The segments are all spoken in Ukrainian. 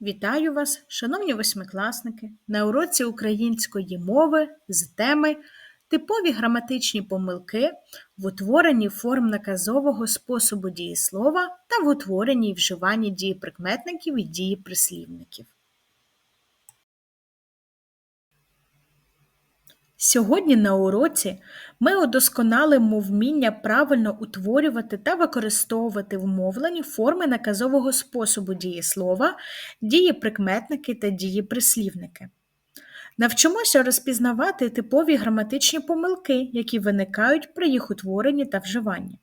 Вітаю вас, шановні восьмикласники, на уроці української мови з теми Типові граматичні помилки в утворенні форм наказового способу дієслова та в утворенні і вживанні дієприкметників і дієприслівників. Сьогодні на уроці ми удосконалимо вміння правильно утворювати та використовувати в мовленні форми наказового способу дієслова, дієприкметники та дієприслівники. Навчимося розпізнавати типові граматичні помилки, які виникають при їх утворенні та вживанні.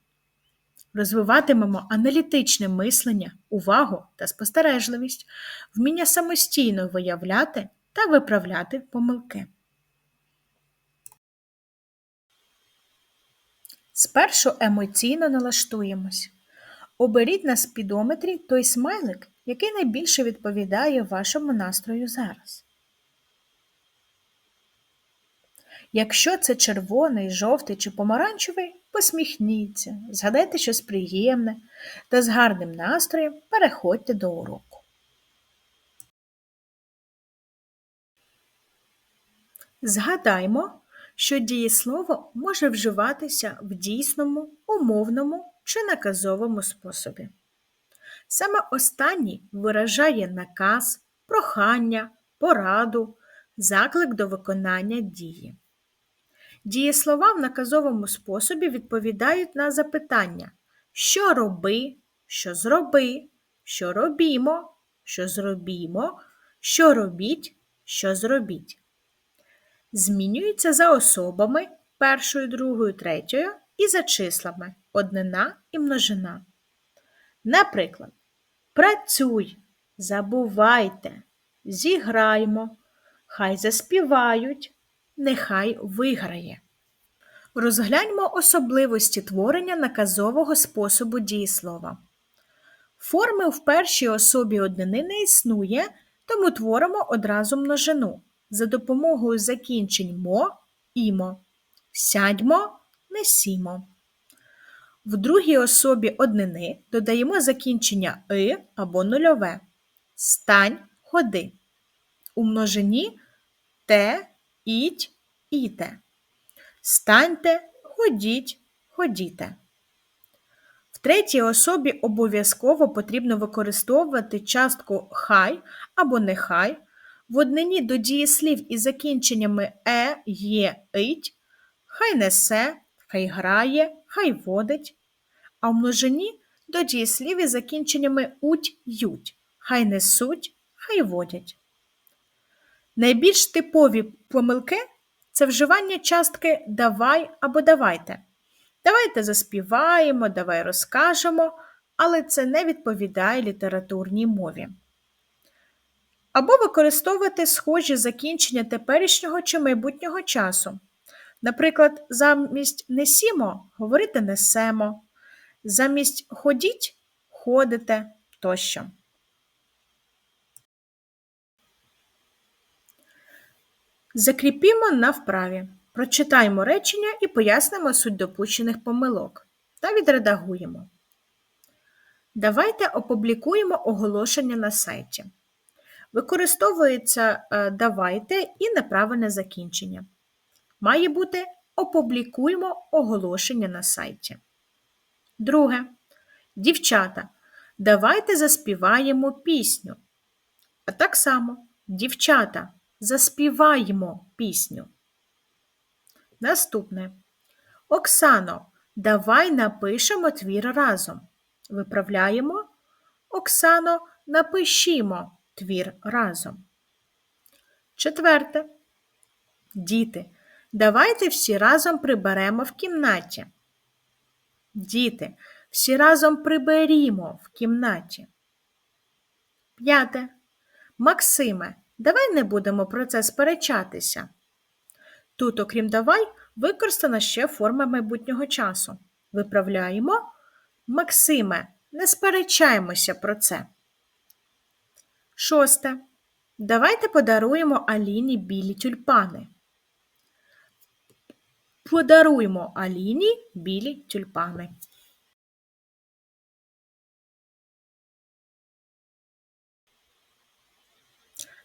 Розвиватимемо аналітичне мислення, увагу та спостережливість, вміння самостійно виявляти та виправляти помилки. Спершу емоційно налаштуємось. Оберіть на спідометрі той смайлик, який найбільше відповідає вашому настрою зараз. Якщо це червоний, жовтий чи помаранчевий, посміхніться, згадайте щось приємне та з гарним настроєм переходьте до уроку. Згадаймо, що дієслово може вживатися в дійсному, умовному чи наказовому способі. Саме останній виражає наказ, прохання, пораду, заклик до виконання дії. Дієслова в наказовому способі відповідають на запитання, що роби, що зроби, що робімо, що зробімо, що робіть, що зробіть змінюються за особами першою, другою, третьою і за числами однина і множина. Наприклад, працюй, забувайте, зіграймо, хай заспівають, нехай виграє. Розгляньмо особливості творення наказового способу дієслова. Форми в першій особі однини не існує, тому творимо одразу множину за допомогою закінчень мо імо. Сядьмо, несімо. В другій особі однини додаємо закінчення и або нульове. Стань, ходи. У множині те, іть, іте. Станьте, ходіть, ходіте. В третій особі обов'язково потрібно використовувати частку хай або нехай в однині до дієслів із закінченнями е, є, ить, хай несе, хай грає, хай водить, а в множині до дієслів із закінченнями уть, ють, хай несуть, хай водять. Найбільш типові помилки це вживання частки давай або давайте. Давайте заспіваємо, давай розкажемо, але це не відповідає літературній мові або використовувати схожі закінчення теперішнього чи майбутнього часу. Наприклад, замість несімо говорити несемо, замість ходіть ходите тощо. Закріпімо на вправі. Прочитаємо речення і пояснимо суть допущених помилок та відредагуємо. Давайте опублікуємо оголошення на сайті. Використовується е, давайте і неправильне закінчення. Має бути опублікуємо оголошення на сайті. Друге. Дівчата. Давайте заспіваємо пісню. А так само, дівчата, заспіваємо пісню. Наступне. Оксано, давай напишемо твір разом. Виправляємо. Оксано, напишімо твір разом. Четверте. Діти. Давайте всі разом приберемо в кімнаті. Діти. Всі разом приберімо в кімнаті. П'яте. Максиме, давай не будемо про це сперечатися. Тут, окрім давай, використана ще форма майбутнього часу. Виправляємо. Максиме, не сперечаємося про це. Шосте. Давайте подаруємо Аліні білі тюльпани. Подаруємо Аліні білі тюльпани.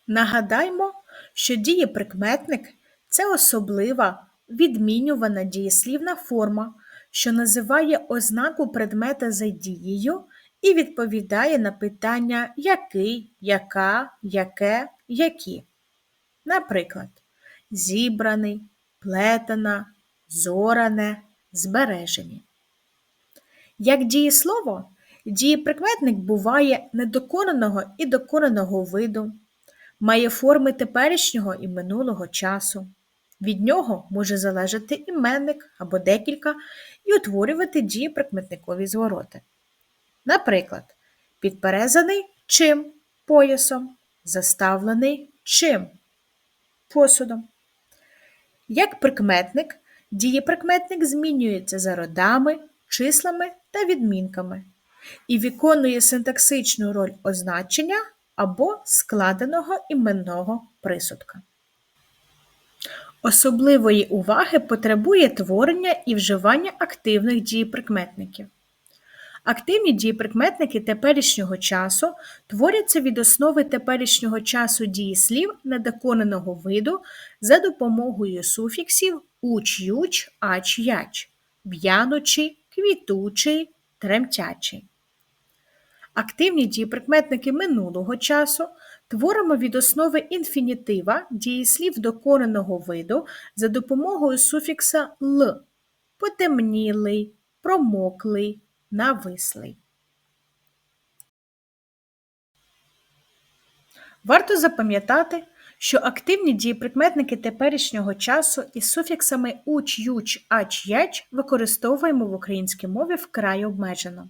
Нагадаймо, що дієприкметник це особлива відмінювана дієслівна форма, що називає ознаку предмета за дією і відповідає на питання який, яка, яке, які. Наприклад, зібраний, плетена, зоране, збережені. Як дієслово, дієприкметник буває недоконаного і доконаного виду, має форми теперішнього і минулого часу. Від нього може залежати іменник або декілька і утворювати дієприкметникові звороти. Наприклад, підперезаний чим поясом, заставлений чим посудом. Як прикметник, дієприкметник змінюється за родами, числами та відмінками і виконує синтаксичну роль означення або складеного іменного присудка. Особливої уваги потребує творення і вживання активних дієприкметників. Активні дієприкметники теперішнього часу творяться від основи теперішнього часу дієслів недоконаного виду за допомогою суфіксів уч-юч, ач-яч, в'янучий, квітучий, тремтячий. Активні дієприкметники минулого часу творимо від основи інфінітива дієслів доконаного виду за допомогою суфікса л потемнілий, промоклий, навислий. Варто запам'ятати, що активні дієприкметники теперішнього часу із суфіксами уч, юч, ач, яч використовуємо в українській мові вкрай обмежено.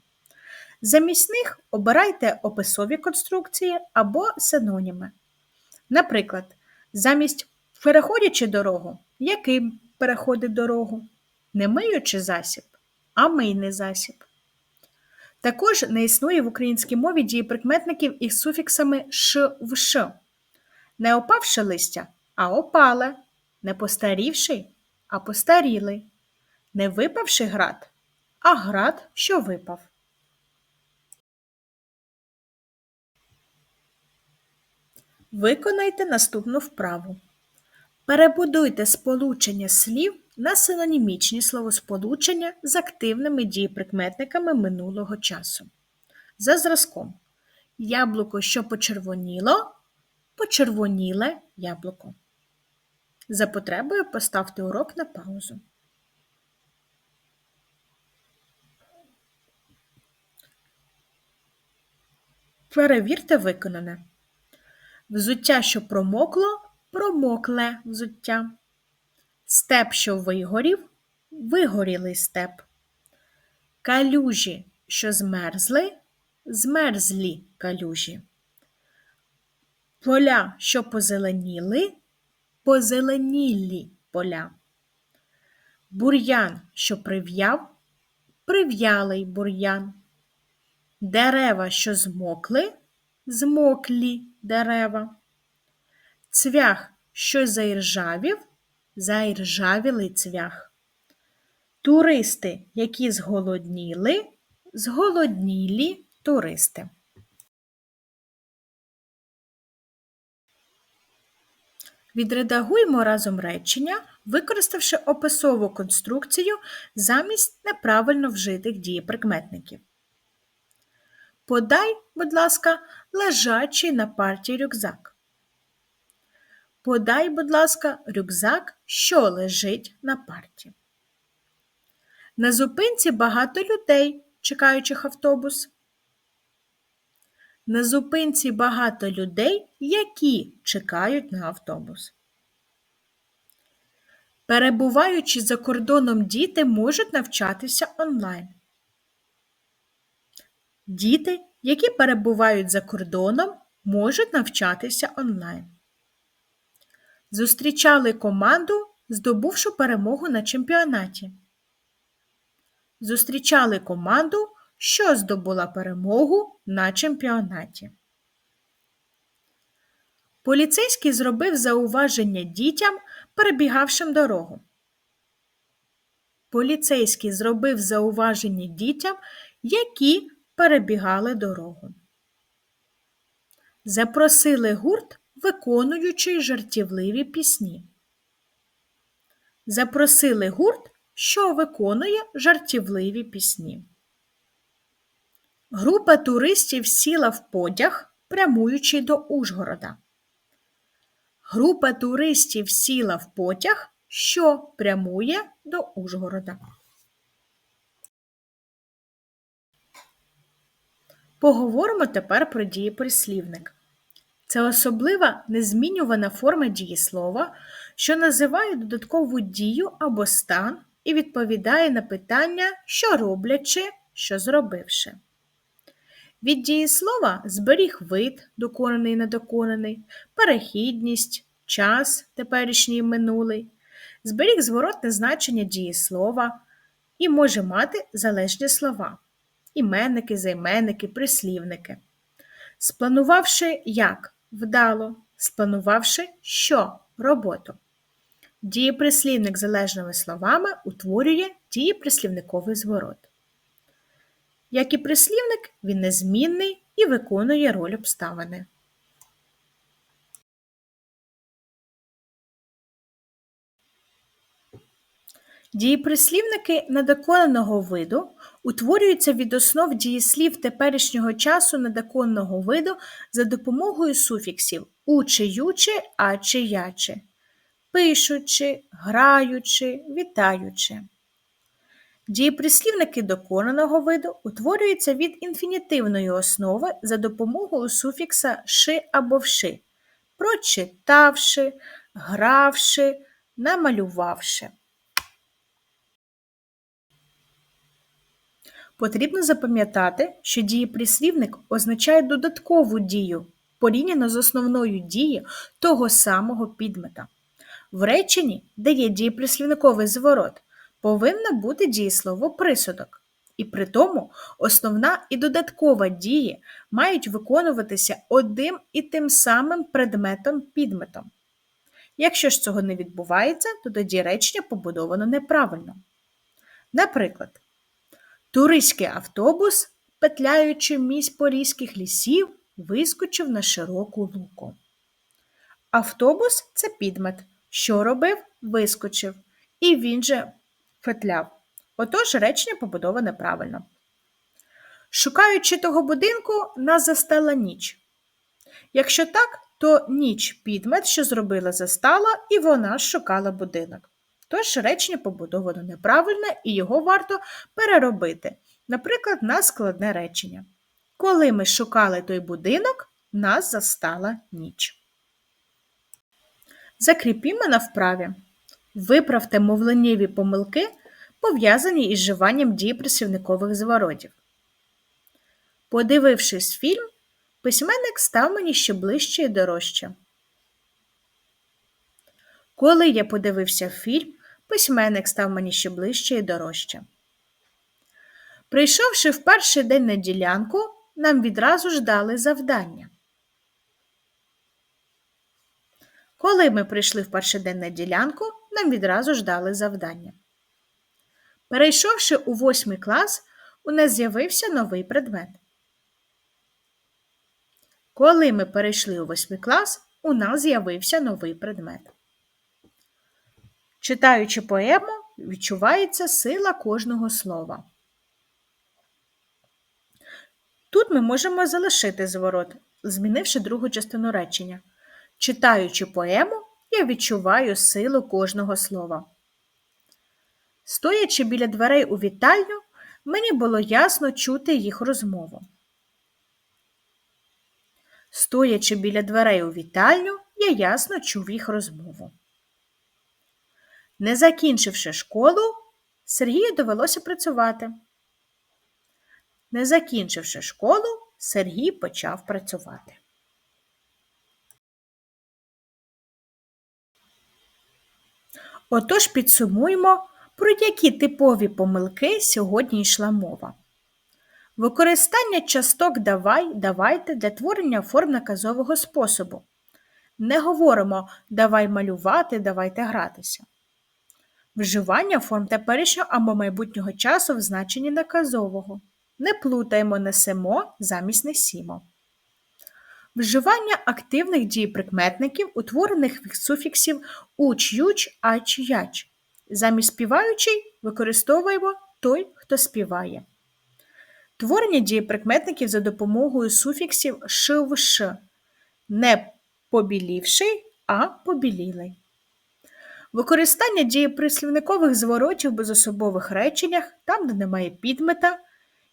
Замість них обирайте описові конструкції або синоніми. Наприклад, замість переходячи дорогу, яким переходить дорогу, не миючи засіб, а мийний засіб. Також не існує в українській мові дієприкметників із суфіксами ш в ш. Не опавши листя, а опале, не постарівший, а постарілий, не випавши град, а град, що випав. Виконайте наступну вправу. Перебудуйте сполучення слів на синонімічні словосполучення з активними дієприкметниками минулого часу. За зразком. Яблуко, що почервоніло, почервоніле яблуко. За потребою поставте урок на паузу. Перевірте виконане. Взуття, що промокло, промокле взуття. Степ, що вигорів, вигорілий степ. Калюжі, що змерзли, змерзлі калюжі. Поля, що позеленіли, позеленілі поля. Бур'ян, що прив'яв, прив'ялий бур'ян. Дерева, що змокли, змоклі дерева. Цвях, що заіржавів, заіржавілий цвях. Туристи, які зголодніли, зголоднілі туристи. Відредагуємо разом речення, використавши описову конструкцію замість неправильно вжитих дієприкметників. Подай, будь ласка, лежачий на парті рюкзак. Подай, будь ласка, рюкзак, що лежить на парті. На зупинці багато людей, чекаючих автобус. На зупинці багато людей, які чекають на автобус. Перебуваючи за кордоном, діти можуть навчатися онлайн. Діти, які перебувають за кордоном, можуть навчатися онлайн. Зустрічали команду, здобувши перемогу на чемпіонаті. Зустрічали команду, що здобула перемогу на чемпіонаті. Поліцейський зробив зауваження дітям, перебігавшим дорогу. Поліцейський зробив зауваження дітям, які перебігали дорогу. Запросили гурт виконуючи жартівливі пісні. Запросили гурт, що виконує жартівливі пісні. Група туристів сіла в потяг, прямуючи до Ужгорода. Група туристів сіла в потяг, що прямує до Ужгорода. Поговоримо тепер про дієприслівник. Це особлива незмінювана форма дієслова, що називає додаткову дію або стан і відповідає на питання, що роблячи, що зробивши. Від дієслова зберіг вид, доконаний недоконаний, перехідність, час теперішній і минулий, зберіг зворотне значення дієслова і може мати залежні слова іменники, займенники, прислівники. Спланувавши як вдало, спланувавши що роботу. Дієприслівник залежними словами утворює дієприслівниковий зворот. Як і прислівник, він незмінний і виконує роль обставини. Дієприслівники недоконаного виду утворюються від основ дієслів теперішнього часу недоконного виду за допомогою суфіксів учи, ючи, ачи, ячи, пишучи, граючи, вітаючи. Дієприслівники доконаного виду утворюються від інфінітивної основи за допомогою суфікса ши або вши, прочитавши, гравши, намалювавши. Потрібно запам'ятати, що дієприслівник означає додаткову дію порівняно з основною дією того самого підмета. В реченні, де є дієприслівниковий зворот, повинно бути дієслово присудок. І при тому основна і додаткова дії мають виконуватися одним і тим самим предметом-підметом. Якщо ж цього не відбувається, то тоді речення побудовано неправильно. Наприклад, Туристський автобус, петляючи місь порізьких лісів, вискочив на широку луку. Автобус це підмет. Що робив? Вискочив. І він же петляв. Отож речення побудоване правильно. Шукаючи того будинку, нас застала ніч. Якщо так, то ніч підмет, що зробила застала, і вона шукала будинок. Тож речення побудовано неправильно і його варто переробити, наприклад, на складне речення. Коли ми шукали той будинок, нас застала ніч. Закріпімо на вправі. Виправте мовленнєві помилки, пов'язані із вживанням дієприсівникових зворотів. Подивившись фільм, письменник став мені ще ближче і дорожче. Коли я подивився фільм, письменник став мені ще ближче і дорожче. Прийшовши в перший день на ділянку, нам відразу ж дали завдання. Коли ми прийшли в перший день на ділянку, нам відразу ж дали завдання. Перейшовши у восьмий клас, у нас з'явився новий предмет. Коли ми перейшли у восьмий клас, у нас з'явився новий предмет. Читаючи поему, відчувається сила кожного слова. Тут ми можемо залишити зворот, змінивши другу частину речення. Читаючи поему, я відчуваю силу кожного слова. Стоячи біля дверей у вітальню, мені було ясно чути їх розмову. Стоячи біля дверей у вітальню, я ясно чув їх розмову. Не закінчивши школу, Сергію довелося працювати. Не закінчивши школу, Сергій почав працювати. Отож підсумуємо, про які типові помилки сьогодні йшла мова. Використання часток давай, давайте для творення форм наказового способу. Не говоримо давай малювати, давайте гратися. Вживання форм теперішнього або майбутнього часу в значенні наказового. Не плутаємо несемо замість несімо. Вживання активних дієприкметників, утворених від суфіксів уч, юч, ач, яч. Замість співаючий використовуємо той, хто співає. Творення дієприкметників за допомогою суфіксів ш. Не побілівший, а побілілий. Використання дієприслівникових зворотів в безособових реченнях, там, де немає підмета,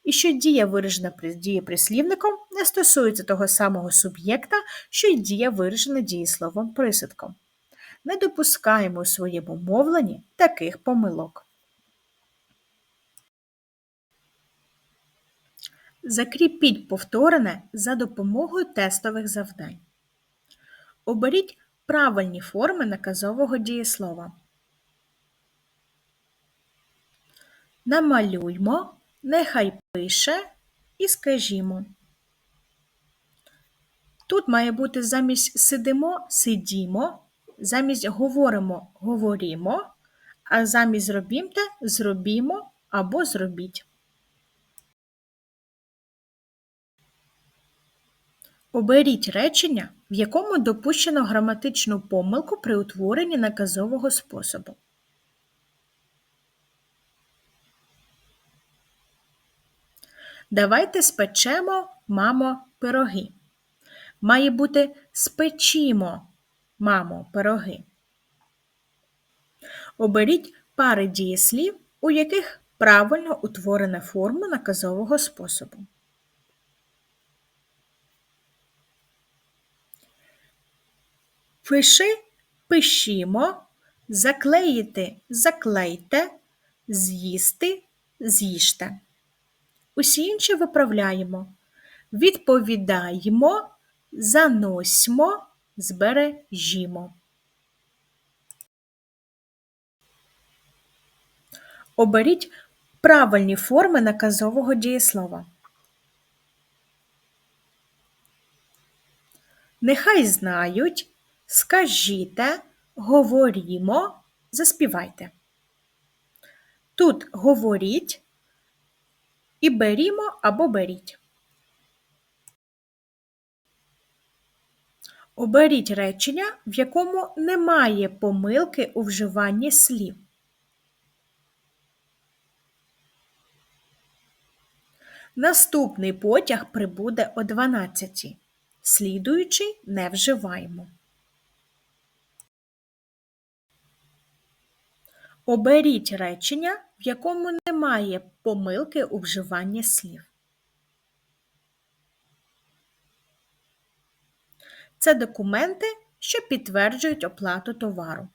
і що дія виражена дієприслівником, не стосується того самого суб'єкта, що й дія виражена дієсловом присадком. Не допускаємо у своєму мовленні таких помилок. Закріпіть повторене за допомогою тестових завдань. Оберіть правильні форми наказового дієслова. Намалюймо, нехай пише і скажімо. Тут має бути замість сидимо сидімо, замість говоримо говорімо, а замість зробімте зробімо або зробіть. Оберіть речення, в якому допущено граматичну помилку при утворенні наказового способу. Давайте спечемо, мамо, пироги. Має бути спечімо, мамо, пироги. Оберіть пари дієслів, у яких правильно утворена форма наказового способу. Пиши пишімо, заклеїти заклейте, з'їсти з'їжте. Усі інші виправляємо. Відповідаємо, заносьмо, збережімо. Оберіть правильні форми наказового дієслова. Нехай знають, скажіте, говорімо, заспівайте. Тут говоріть і берімо або беріть. Оберіть речення, в якому немає помилки у вживанні слів. Наступний потяг прибуде о 12. Слідуючий не вживаємо. Оберіть речення, в якому немає помилки у вживанні слів. Це документи, що підтверджують оплату товару.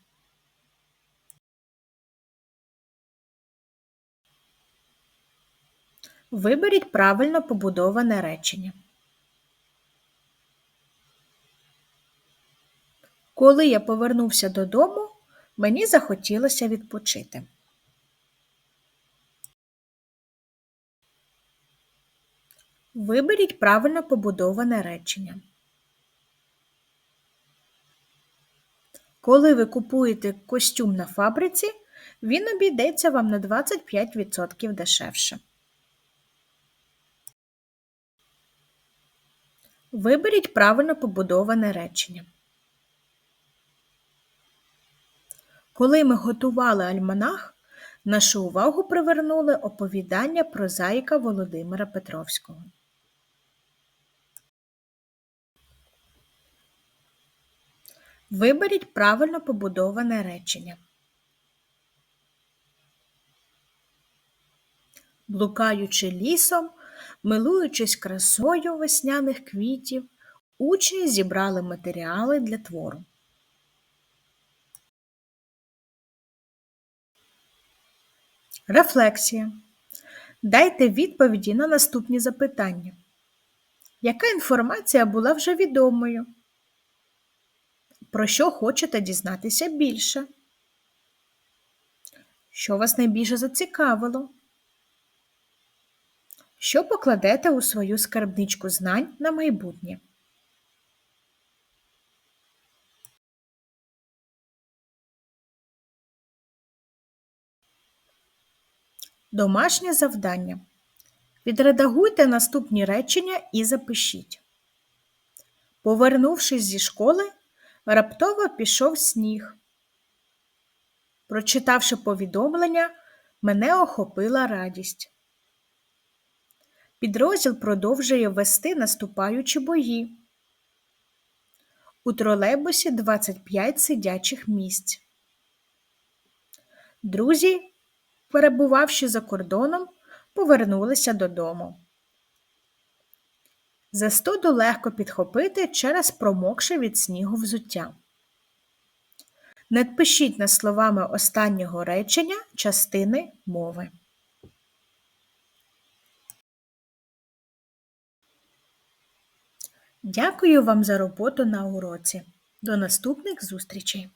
Виберіть правильно побудоване речення. Коли я повернувся додому, мені захотілося відпочити. Виберіть правильно побудоване речення. Коли ви купуєте костюм на фабриці, він обійдеться вам на 25% дешевше. Виберіть правильно побудоване речення. Коли ми готували альманах, нашу увагу привернули оповідання про зайка Володимира Петровського. Виберіть правильно побудоване речення. Блукаючи лісом, милуючись красою весняних квітів, учні зібрали матеріали для твору. Рефлексія. Дайте відповіді на наступні запитання. Яка інформація була вже відомою? Про що хочете дізнатися більше? Що вас найбільше зацікавило? Що покладете у свою скарбничку знань на майбутнє? Домашнє завдання. Відредагуйте наступні речення і запишіть. Повернувшись зі школи, раптово пішов сніг. Прочитавши повідомлення, мене охопила радість. Підрозділ продовжує вести наступаючі бої. У тролейбусі 25 сидячих місць. Друзі, перебувавши за кордоном, повернулися додому. Застуду легко підхопити через промокше від снігу взуття. Надпишіть над словами останнього речення частини мови. Дякую вам за роботу на уроці. До наступних зустрічей!